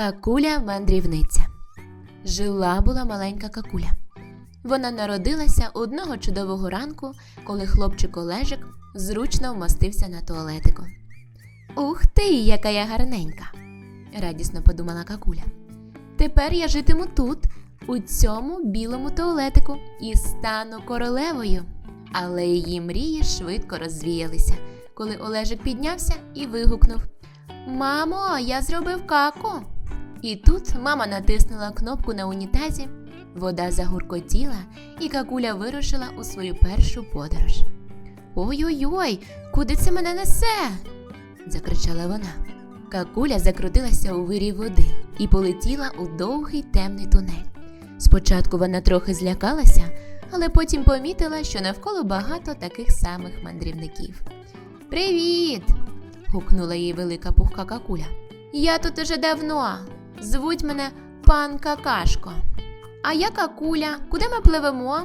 Какуля мандрівниця. Жила була маленька какуля. Вона народилася одного чудового ранку, коли хлопчик Олежик зручно вмостився на туалетику. Ух ти, яка я гарненька! радісно подумала какуля. Тепер я житиму тут, у цьому білому туалетику, і стану королевою. Але її мрії швидко розвіялися, коли Олежик піднявся і вигукнув: Мамо, я зробив каку. І тут мама натиснула кнопку на унітазі, вода загуркотіла, і какуля вирушила у свою першу подорож. Ой-ой-ой, куди це мене несе? закричала вона. Какуля закрутилася у вирі води і полетіла у довгий темний тунель. Спочатку вона трохи злякалася, але потім помітила, що навколо багато таких самих мандрівників. Привіт! гукнула їй велика пухка какуля. Я тут уже давно. Звуть мене пан Какашко. А я какуля. Куди ми пливемо?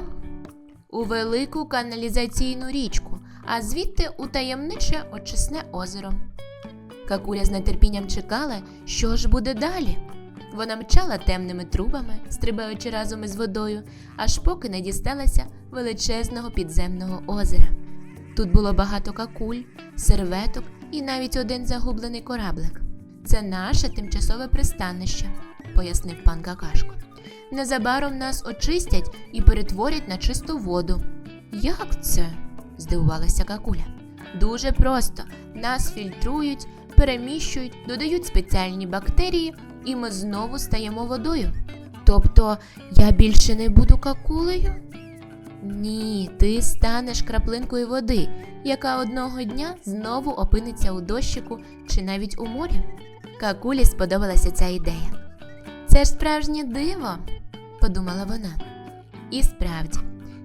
У велику каналізаційну річку, а звідти у таємниче очисне озеро. Какуля з нетерпінням чекала, що ж буде далі. Вона мчала темними трубами, стрибаючи разом із водою, аж поки не дісталася величезного підземного озера. Тут було багато какуль, серветок і навіть один загублений кораблик. Це наше тимчасове пристанище, пояснив пан Какашко. Незабаром нас очистять і перетворять на чисту воду. Як це? здивувалася Какуля. Дуже просто. Нас фільтрують, переміщують, додають спеціальні бактерії, і ми знову стаємо водою. Тобто я більше не буду какулею? Ні, ти станеш краплинкою води, яка одного дня знову опиниться у дощику чи навіть у морі. Какулі сподобалася ця ідея. Це ж справжнє диво, подумала вона. І справді,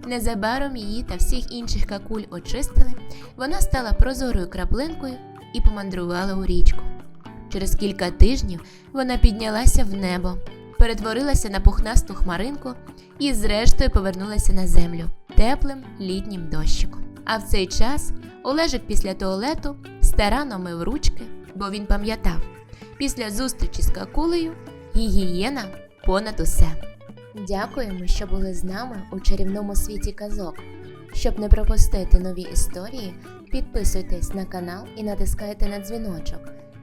незабаром її та всіх інших какуль очистили, вона стала прозорою краплинкою і помандрувала у річку. Через кілька тижнів вона піднялася в небо, перетворилася на пухнасту хмаринку і, зрештою, повернулася на землю теплим літнім дощиком. А в цей час Олежик після туалету старанно мив ручки, бо він пам'ятав, після зустрічі з какулею гігієна понад усе. Дякуємо, що були з нами у чарівному світі казок. Щоб не пропустити нові історії, підписуйтесь на канал і натискайте на дзвіночок.